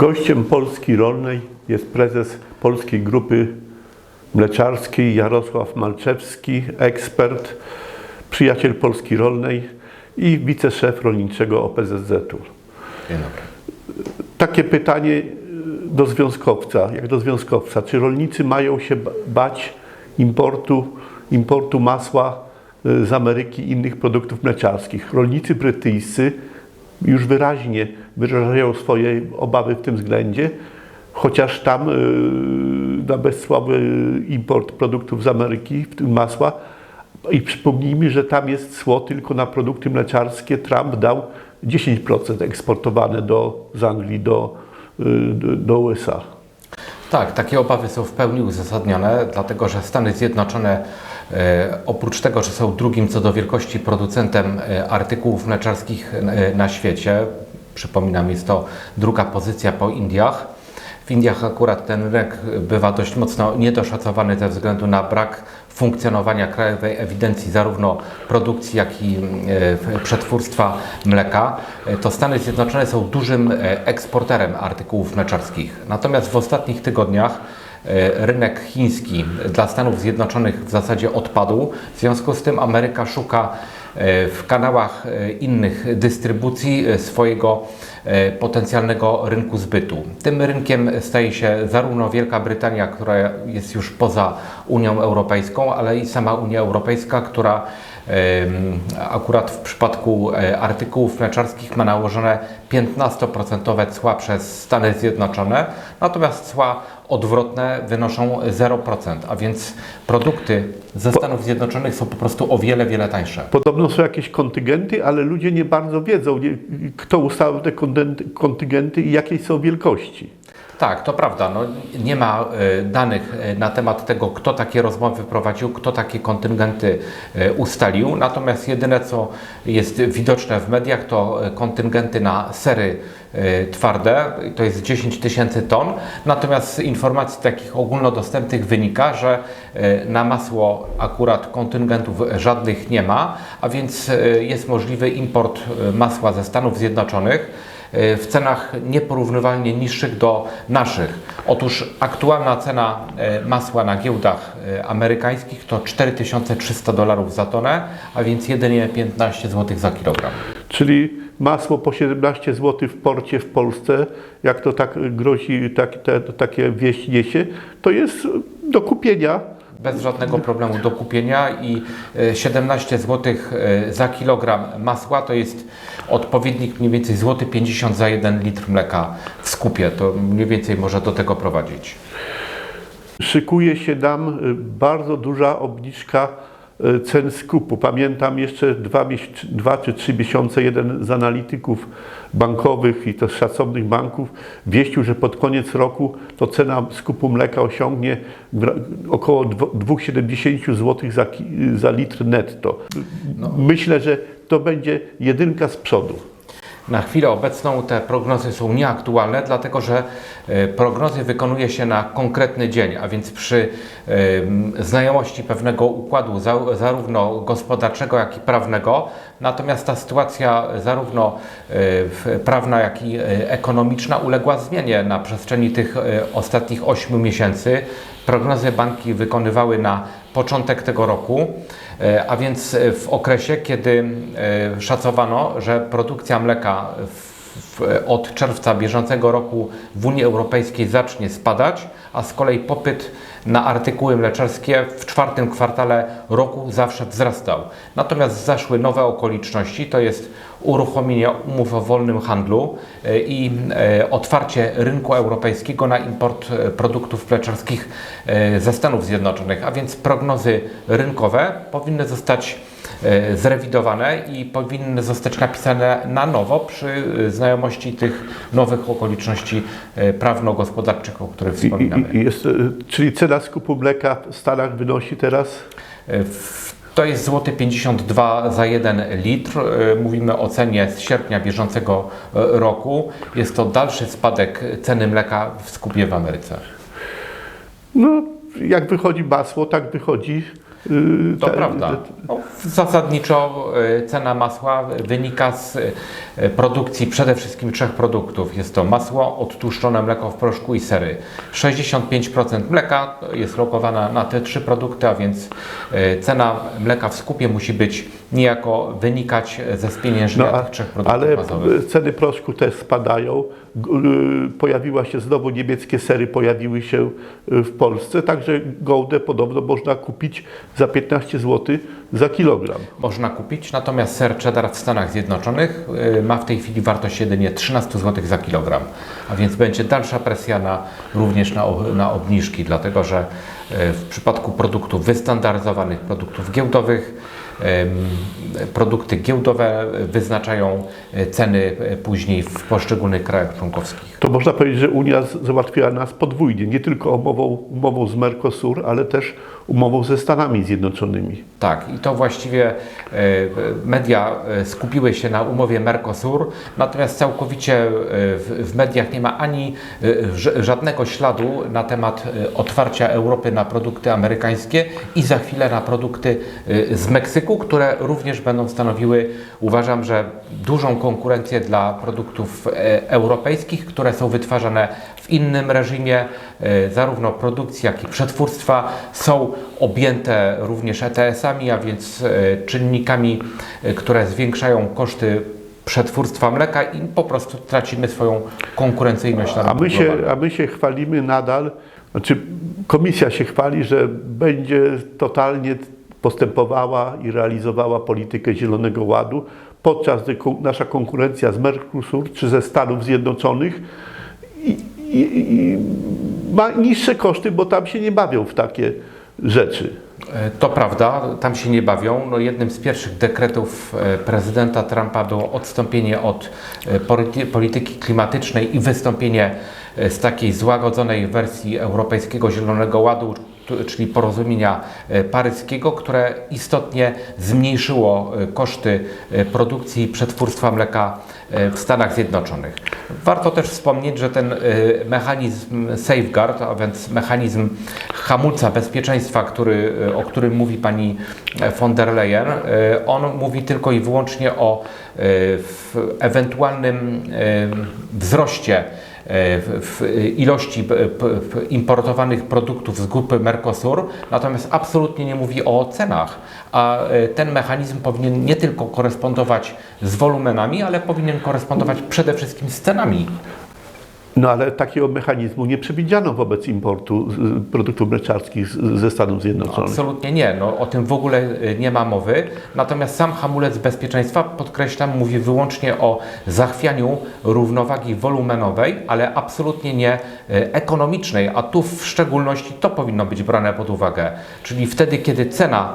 Gościem Polski Rolnej jest prezes Polskiej Grupy Mleczarskiej Jarosław Malczewski, ekspert, przyjaciel Polski Rolnej i wiceszef rolniczego OPZZ-u. Dzień dobry. Takie pytanie y, do związkowca, jak do związkowca. Czy rolnicy mają się ba- bać importu, importu masła y, z Ameryki i innych produktów mleczarskich? Rolnicy brytyjscy już wyraźnie wyrażają swoje obawy w tym względzie, chociaż tam y, na bezsłaby import produktów z Ameryki, w tym masła, i przypomnijmy, że tam jest cło tylko na produkty mleczarskie. Trump dał 10% eksportowane do, z Anglii do, y, do, USA. Tak, takie obawy są w pełni uzasadnione, dlatego że Stany Zjednoczone oprócz tego, że są drugim co do wielkości producentem e, artykułów mleczarskich e, na świecie, przypominam, jest to druga pozycja po Indiach. W Indiach akurat ten rynek bywa dość mocno niedoszacowany ze względu na brak funkcjonowania krajowej ewidencji zarówno produkcji, jak i e, przetwórstwa mleka. E, To Stany Zjednoczone są dużym e, eksporterem artykułów mleczarskich. Natomiast w ostatnich tygodniach e, rynek chiński dla Stanów Zjednoczonych w zasadzie odpadł. W związku z tym Ameryka szuka e, w kanałach e, innych dystrybucji e, swojego e, potencjalnego rynku zbytu. Tym rynkiem staje się zarówno Wielka Brytania, która jest już poza Unią Europejską, ale i sama Unia Europejska, która akurat w przypadku e, artykułów mleczarskich ma nałożone 15% cła przez Stany Zjednoczone, natomiast cła odwrotne wynoszą 0%, a więc produkty ze Stanów Zjednoczonych są po prostu o wiele, wiele tańsze. Podobno są jakieś kontyngenty, ale ludzie nie bardzo wiedzą, nie, kto ustalił te kontygenty- kontyngenty i jakiej są wielkości. Tak, to prawda. No, nie ma e, danych e, na temat tego, kto takie rozmowy prowadził, kto takie kontyngenty e, ustalił. Natomiast jedyne, co jest widoczne w mediach, to kontyngenty na sery twarde. To jest 10 tysięcy ton. Natomiast z informacji takich ogólnodostępnych wynika, że na masło akurat kontyngentów żadnych nie ma, a więc jest możliwy import masła ze Stanów Zjednoczonych w cenach nieporównywalnie niższych do naszych. Otóż aktualna cena e, masła na giełdach e, amerykańskich to 4300 dolarów za tonę, a więc jedynie 15 zł za kilogram. Czyli masło po 17 zł w porcie w Polsce, jak to tak grozi, tak, te, takie wieść niesie, to jest do kupienia. Bez żadnego problemu do kupienia i e, 17 zł za kilogram masła to jest odpowiednik mniej więcej złoty 50 za 1 litr mleka w skupie. To mniej więcej może do tego prowadzić. Szykuje się nam y, bardzo duża obniżka cen skupu. Pamiętam jeszcze dwa, dwa czy trzy miesiące jeden z analityków bankowych i to z szacownych banków wieścił, że pod koniec roku to cena skupu mleka osiągnie około dwo- 2,70 zł za, za litr netto. Myślę, że to będzie jedynka z przodu. Na chwilę obecną te prognozy są nieaktualne, dlatego że e, prognozy wykonuje się na konkretny dzień, a więc przy em, znajomości pewnego układu, za, zarówno gospodarczego, jak i prawnego. Natomiast ta sytuacja, zarówno e, prawna, jak i e, ekonomiczna, uległa zmianie na przestrzeni tych e, ostatnich 8 miesięcy. Prognozy banki wykonywały na początek tego roku, e, a więc e, w okresie, kiedy e, szacowano, że produkcja mleka w, w, od czerwca bieżącego roku w Unii Europejskiej zacznie spadać, a z kolei popyt na artykuły mleczarskie w czwartym kwartale roku zawsze wzrastał. Natomiast zaszły nowe okoliczności, to jest uruchomienie umów o wolnym handlu e, i e, otwarcie rynku europejskiego na import e, produktów mleczarskich ze Stanów Zjednoczonych, a więc prognozy rynkowe powinny zostać zrewidowane i powinny zostać napisane na nowo przy e, znajomości tych nowych okoliczności e, prawno-gospodarczych, o których wspominamy. i, i jest, y, czyli cena skupu mleka w Stanach wynosi teraz E, w- To jest złoty 52 za 1 litr. E, Mówimy o cenie z sierpnia bieżącego e, roku. Jest to dalszy spadek ceny mleka w skupie w Ameryce. No, jak wychodzi masło, tak wychodzi To te- prawda. No, zasadniczo y, cena masła wynika z y, produkcji przede wszystkim trzech produktów. Jest to masło, odtłuszczone mleko w proszku i sery. 65% mleka jest lokowana na te trzy produkty, a więc y, cena mleka w skupie musi być niejako wynikać ze spieniężenia No, a, tych trzech produktów ale bazowych. ceny proszku też spadają. Y, Pojawiła się znowu niemieckie sery, pojawiły się y, w Polsce, także gołdę podobno można kupić za 15 zł za kilogram. Można kupić, natomiast ser cheddar w Stanach Zjednoczonych y, ma w tej chwili wartość jedynie 13 zł za kilogram, a więc będzie dalsza presja na, również na, na obniżki, dlatego że y, w przypadku produktów wystandaryzowanych, produktów giełdowych, produkty giełdowe wyznaczają y, ceny później w poszczególnych krajach członkowskich. To można powiedzieć, że Unia załatwiła nas podwójnie, nie tylko umową, umową z Mercosur, ale też umową ze Stanami Zjednoczonymi. Tak, i to właściwie e, media e, skupiły się na umowie Mercosur, natomiast całkowicie e, w, mediach nie ma ani żadnego śladu na temat otwarcia Europy na produkty amerykańskie i za chwilę na produkty z Meksyku, które również będą stanowiły, uważam, że dużą konkurencję dla produktów europejskich, które są wytwarzane w innym reżimie, e, zarówno produkcji, jak i przetwórstwa są objęte również ETS-ami, a więc e, czynnikami, e, które zwiększają koszty przetwórstwa mleka i po prostu tracimy swoją konkurencyjność na A rynku my, się, a my się chwalimy nadal, znaczy komisja się chwali, że będzie totalnie postępowała i realizowała politykę Zielonego Ładu, podczas gdy nasza konkurencja z Mercosur czy ze Stanów Zjednoczonych i, i, ma niższe koszty, bo tam się nie bawią w takie rzeczy. E, To prawda, tam się nie bawią. No jednym z pierwszych dekretów e, prezydenta Trumpa było odstąpienie od e, polity- polityki klimatycznej i wystąpienie z takiej złagodzonej wersji Europejskiego Zielonego Ładu, czyli porozumienia e, paryskiego, które istotnie zmniejszyło e, koszty e, produkcji i przetwórstwa mleka w Stanach Zjednoczonych. Warto też wspomnieć, że ten mechanizm safeguard, a więc mechanizm hamulca bezpieczeństwa, który, o którym mówi pani von der Leyen, on mówi tylko i wyłącznie o ewentualnym wzroście w, w ilości importowanych produktów z grupy Mercosur, natomiast absolutnie nie mówi o cenach, a e, ten mechanizm powinien nie tylko korespondować z wolumenami, ale powinien korespondować przede wszystkim z cenami. No ale takiego mechanizmu nie przewidziano wobec importu produktów mleczarskich ze Stanów Zjednoczonych. Absolutnie nie, no, o tym w ogóle y, nie ma mowy. Natomiast sam hamulec bezpieczeństwa, podkreślam, mówi wyłącznie o zachwianiu równowagi wolumenowej, ale absolutnie nie y, ekonomicznej, a tu w szczególności to powinno być brane pod uwagę. Czyli wtedy, kiedy cena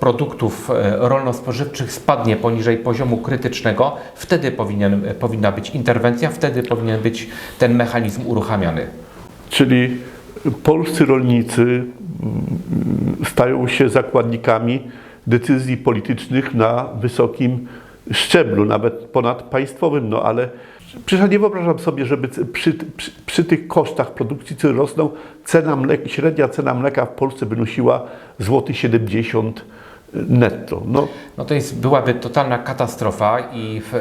produktów y, rolno-spożywczych spadnie poniżej poziomu krytycznego, wtedy powinien, powinna być interwencja, wtedy powinien być ten mechanizm uruchamiany. Czyli polscy rolnicy mm, stają się zakładnikami decyzji politycznych na wysokim szczeblu, nawet ponadpaństwowym, no ale przecież nie wyobrażam sobie, żeby przy, przy, przy tych kosztach produkcji, które rosną, cena mleka, średnia cena mleka w Polsce wynosiła złoty 70 zł netto. No, No to jest, byłaby totalna katastrofa i w, e,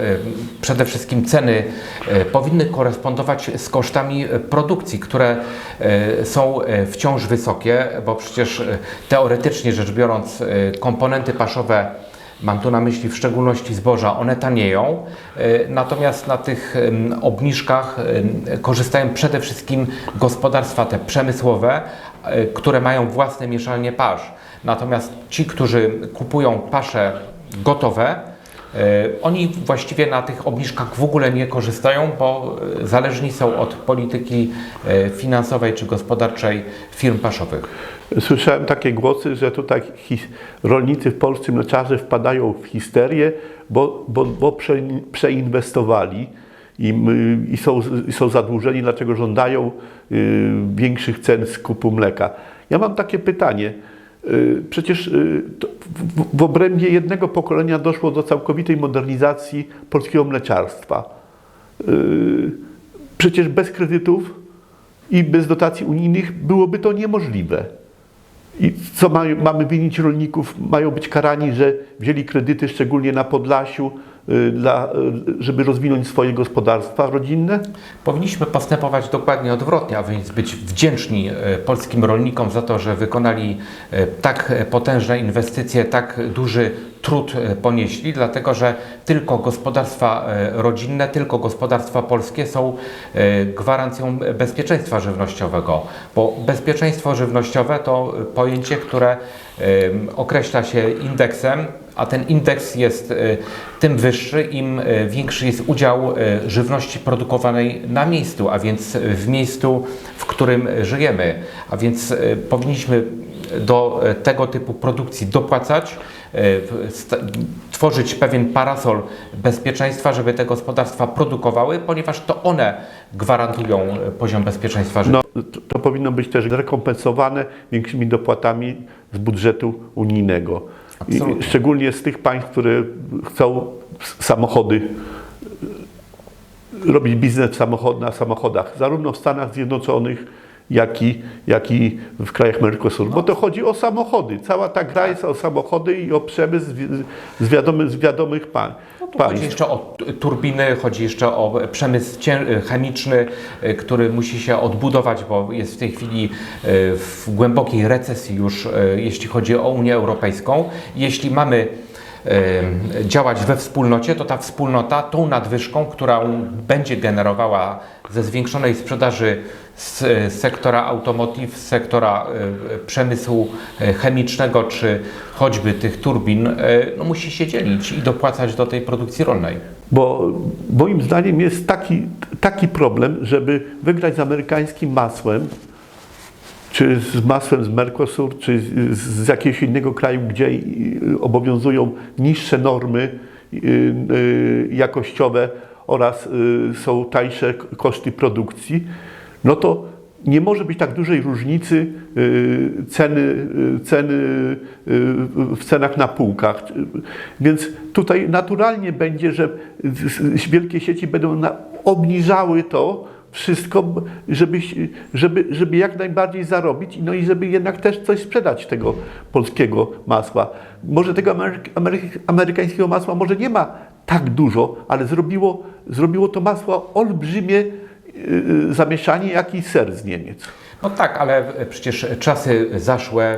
przede wszystkim ceny e, powinny korespondować z kosztami produkcji, które są wciąż wysokie, bo przecież teoretycznie rzecz biorąc komponenty paszowe Mam tu na myśli w szczególności zboża, one tanieją, e, natomiast na tych obniżkach korzystają przede wszystkim gospodarstwa te przemysłowe, e, które mają własne mieszalnie pasz. Natomiast ci, którzy kupują pasze gotowe, oni właściwie na tych obniżkach w ogóle nie korzystają, bo e, zależni są od polityki e, finansowej czy gospodarczej firm paszowych. Słyszałem takie głosy, że tutaj rolnicy w Polsce mleczarze wpadają w histerię, bo, bo, bo prze, przeinwestowali i, i, są, są zadłużeni, dlaczego żądają y, większych cen skupu mleka. Ja mam takie pytanie. Y, Przecież y, w, obrębie jednego pokolenia doszło do całkowitej modernizacji polskiego mleczarstwa. Y, Przecież bez kredytów i bez dotacji unijnych byłoby to niemożliwe. I co mamy winić rolników? Mają być karani, że wzięli kredyty szczególnie na Podlasiu, dla, y, żeby rozwinąć swoje gospodarstwa rodzinne? Powinniśmy postępować dokładnie odwrotnie, a więc być wdzięczni e, polskim rolnikom za to, że wykonali tak potężne inwestycje, tak duży trud ponieśli, dlatego że tylko gospodarstwa rodzinne, tylko gospodarstwa polskie są gwarancją bezpieczeństwa żywnościowego, bo bezpieczeństwo żywnościowe to pojęcie, które określa się indeksem, a ten indeks jest e, tym wyższy, im e, większy jest udział e, żywności produkowanej na miejscu, a więc w miejscu, w którym żyjemy. A więc powinniśmy do e, tego typu produkcji dopłacać, e, tworzyć pewien parasol bezpieczeństwa, żeby te gospodarstwa produkowały, ponieważ to one gwarantują e, poziom bezpieczeństwa. No, to, to powinno być też rekompensowane większymi dopłatami z budżetu unijnego. I szczególnie z tych państw, które chcą samochody, robić biznes w samochod, na samochodach, zarówno w Stanach Zjednoczonych, jak i, jak i w krajach Mercosur. Bo to chodzi o samochody. Cała ta gra jest o samochody i o przemysł z, z, wiadomych, z wiadomych pa, No Chodzi jeszcze o turbiny, chodzi jeszcze o przemysł chemiczny, y, który musi się odbudować, bo jest w tej chwili y, w głębokiej recesji już, y, jeśli chodzi o Unię Europejską. Jeśli mamy działać we wspólnocie, to ta wspólnota tą nadwyżką, którą będzie generowała ze zwiększonej sprzedaży z z sektora automotive, z sektora y, przemysłu y, chemicznego, czy choćby tych turbin, no musi się dzielić i dopłacać do tej produkcji rolnej. Bo moim zdaniem jest taki, taki problem, żeby wygrać z amerykańskim masłem, czy z masłem z Mercosur, czy z, jakiegoś innego kraju, gdzie y, obowiązują niższe normy y, y, jakościowe oraz są tańsze koszty produkcji, no to nie może być tak dużej różnicy ceny, ceny w cenach na półkach. Więc tutaj naturalnie będzie, że wielkie sieci będą obniżały to wszystko, żeby, żeby, żeby jak najbardziej zarobić, no i żeby jednak też coś sprzedać tego polskiego masła. Może tego ameryk, ameryk, amerykańskiego masła może nie ma tak dużo, ale zrobiło, zrobiło to masło olbrzymie y, y, zamieszanie, jak i ser z Niemiec. No tak, ale przecież czasy zaszłe,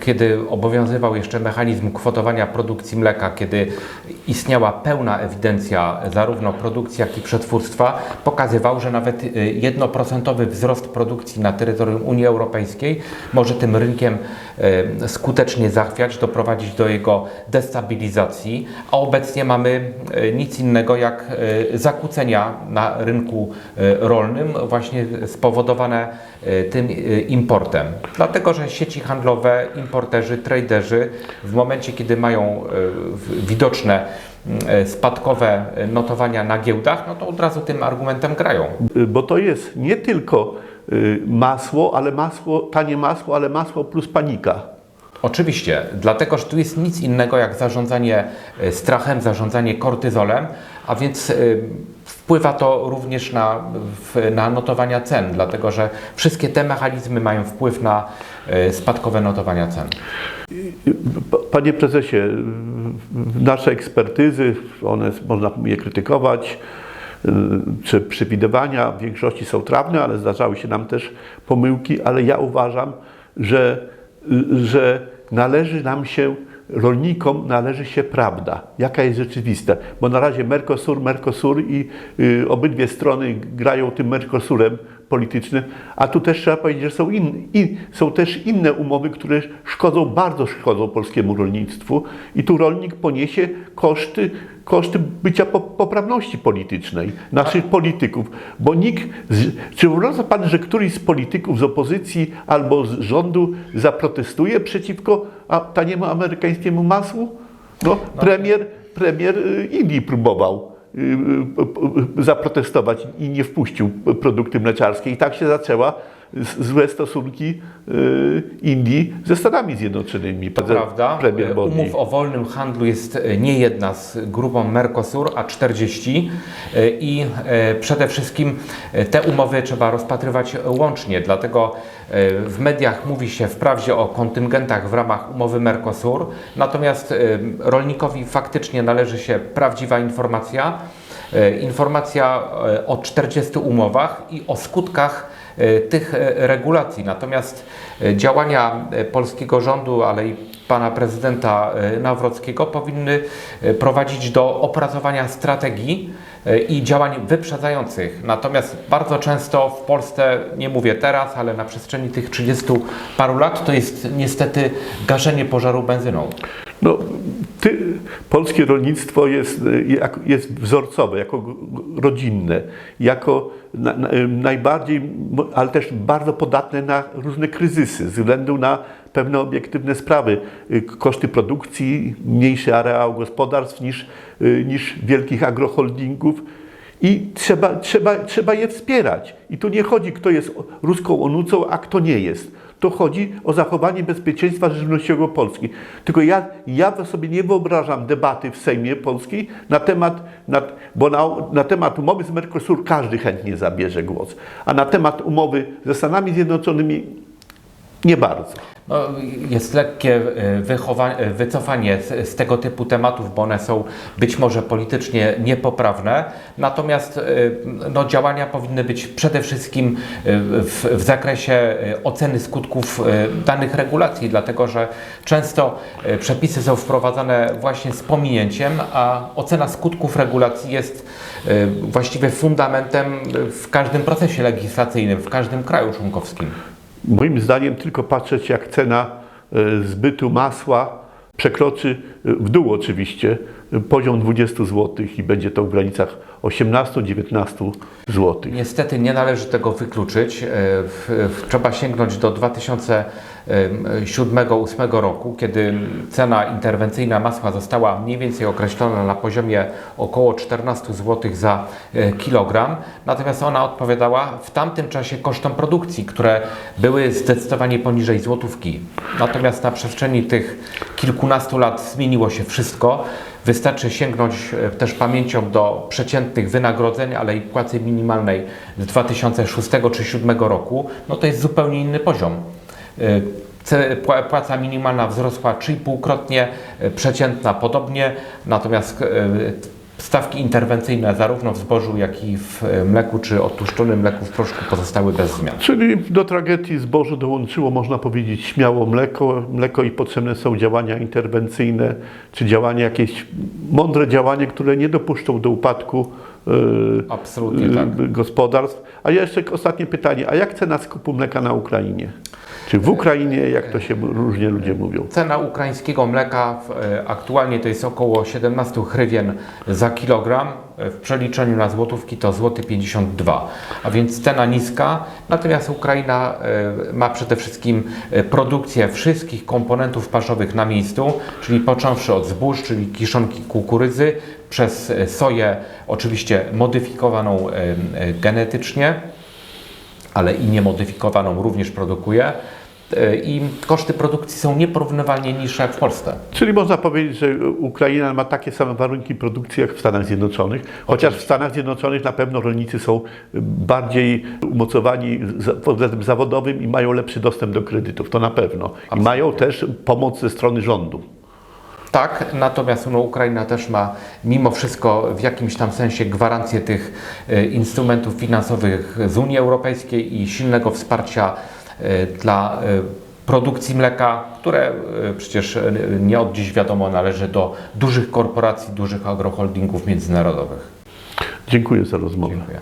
kiedy obowiązywał jeszcze mechanizm kwotowania produkcji mleka, kiedy istniała pełna ewidencja zarówno produkcji, jak i przetwórstwa, pokazywał, że nawet y, jednoprocentowy wzrost produkcji na terytorium Unii Europejskiej może tym rynkiem y, skutecznie zachwiać, doprowadzić do jego destabilizacji, a obecnie mamy y, nic innego jak zakłócenia na rynku rolnym, właśnie spowodowane tym y, importem. Dlatego, że sieci handlowe, importerzy, traderzy w momencie, kiedy mają w- widoczne y, spadkowe notowania na giełdach, no to od razu tym argumentem grają. Y, Bo to jest nie tylko y, masło, ale masło, tanie masło, ale masło plus panika. Oczywiście, dlatego że tu jest nic innego jak zarządzanie e, strachem, zarządzanie kortyzolem, a więc e, wpływa to również na, na notowania cen, dlatego że wszystkie te mechanizmy mają wpływ na e, spadkowe notowania cen. Panie prezesie, nasze ekspertyzy, one można je krytykować, y, czy przewidywania w większości są trawne, ale zdarzały się nam też pomyłki, ale ja uważam, że, że należy nam się, rolnikom należy się prawda, jaka jest rzeczywista, bo na razie Mercosur, Mercosur i y, obydwie strony grają tym Mercosurem politycznym, a tu też trzeba powiedzieć, że są, in, in, są też inne umowy, które szkodzą, bardzo szkodzą polskiemu rolnictwu. I tu rolnik poniesie koszty, koszty bycia po, poprawności politycznej naszych polityków, bo nikt, czy uważa Pan, że któryś z polityków z opozycji albo z rządu zaprotestuje przeciwko taniemu amerykańskiemu masłu? No, premier, premier y, Indii próbował zaprotestować i nie wpuścił produkty mleczarskie. I tak się zaczęła złe stosunki y, Indii ze Stanami Zjednoczonymi. To prawda. Premier Modi. Umów o wolnym handlu jest e, nie jedna z grupą Mercosur, a 40 E, i e, przede wszystkim e, te umowy trzeba rozpatrywać łącznie, dlatego e, w mediach mówi się wprawdzie o kontyngentach w ramach umowy Mercosur, natomiast e, rolnikowi faktycznie należy się prawdziwa informacja, e, informacja e, o 40 umowach i o skutkach e, tych e, regulacji. Natomiast e, działania e, polskiego rządu, ale i pana prezydenta e, Nawrockiego powinny e, prowadzić do opracowania strategii e, i działań wyprzedzających. Natomiast bardzo często w Polsce, nie mówię teraz, ale na przestrzeni tych 30 paru lat, to jest niestety gaszenie pożaru benzyną. No, ty, polskie rolnictwo jest, y, jest wzorcowe, jako rodzinne, jako na, na, y, najbardziej, ale też bardzo podatne na różne kryzysy, ze względu na pewne obiektywne sprawy. Y, Koszty produkcji, mniejszy areał gospodarstw niż, niż wielkich agroholdingów. I trzeba, trzeba, trzeba je wspierać. I tu nie chodzi, kto jest ruską onucą, a kto nie jest. To chodzi o zachowanie bezpieczeństwa żywnościowego Polski. Tylko ja, ja sobie nie wyobrażam debaty w Sejmie Polskiej na temat, na, bo na, na temat umowy z Mercosur każdy chętnie zabierze głos, a na temat umowy ze Stanami Zjednoczonymi nie bardzo. No, jest lekkie e, e, wycofanie z, z tego typu tematów, bo one są być może politycznie niepoprawne. Natomiast e, no, działania powinny być przede wszystkim w, w zakresie oceny skutków danych regulacji, dlatego że często przepisy są wprowadzane właśnie z pominięciem, a ocena skutków regulacji jest właściwie fundamentem w każdym procesie legislacyjnym, w każdym kraju członkowskim. Moim zdaniem tylko patrzeć jak cena e, zbytu masła przekroczy, e, w dół oczywiście, poziom 20 zł i będzie to w granicach 18-19 zł. Niestety nie należy tego wykluczyć. E, Trzeba sięgnąć do 2007-2008 roku, kiedy cena interwencyjna masła została mniej więcej określona na poziomie około 14 zł za e, kilogram. Natomiast ona odpowiadała w tamtym czasie kosztom produkcji, które były zdecydowanie poniżej złotówki. Natomiast na przestrzeni tych kilkunastu lat zmieniło się wszystko. Wystarczy sięgnąć e, też pamięcią do przeciętnych wynagrodzeń, ale i płacy minimalnej z 2006 czy 2007 roku. No to jest zupełnie inny poziom. E, Płaca minimalna wzrosła 3,5-krotnie, e, przeciętna podobnie, natomiast stawki interwencyjne zarówno w zbożu, jak i w e, mleku czy odtłuszczonym mleku w proszku pozostały bez zmian. Czyli do tragedii zbożu dołączyło, można powiedzieć, śmiało mleko, mleko i potrzebne są działania interwencyjne, czy działania jakieś mądre działanie, które nie dopuszczą do upadku e, Absolutnie tak. e, gospodarstw. A jeszcze ostatnie pytanie, a jak cena skupu mleka na Ukrainie? Czy w Ukrainie, jak to się różnie ludzie mówią? Cena ukraińskiego mleka e, aktualnie to jest około 17 hrywien za kilogram. E, W przeliczeniu na złotówki to złoty 52, a więc cena niska. Natomiast Ukraina e, ma przede wszystkim produkcję wszystkich komponentów paszowych na miejscu, czyli począwszy od zbóż, czyli kiszonki kukurydzy, przez soję oczywiście modyfikowaną genetycznie, ale i niemodyfikowaną również produkuje. E, I koszty produkcji są nieporównywalnie niższe jak w Polsce. Czyli można powiedzieć, że Ukraina ma takie same warunki produkcji jak w Stanach Zjednoczonych, chociaż w Stanach Zjednoczonych na pewno rolnicy są bardziej umocowani pod względem zawodowym i mają lepszy dostęp do kredytów, to na pewno. I mają też pomoc ze strony rządu. Tak, natomiast no, Ukraina też ma mimo wszystko w jakimś tam sensie gwarancję tych e, instrumentów finansowych z Unii Europejskiej i silnego wsparcia dla e, produkcji mleka, które e, przecież e, nie od dziś wiadomo należy do dużych korporacji, dużych agroholdingów międzynarodowych. Dziękuję za rozmowę. Dziękuję.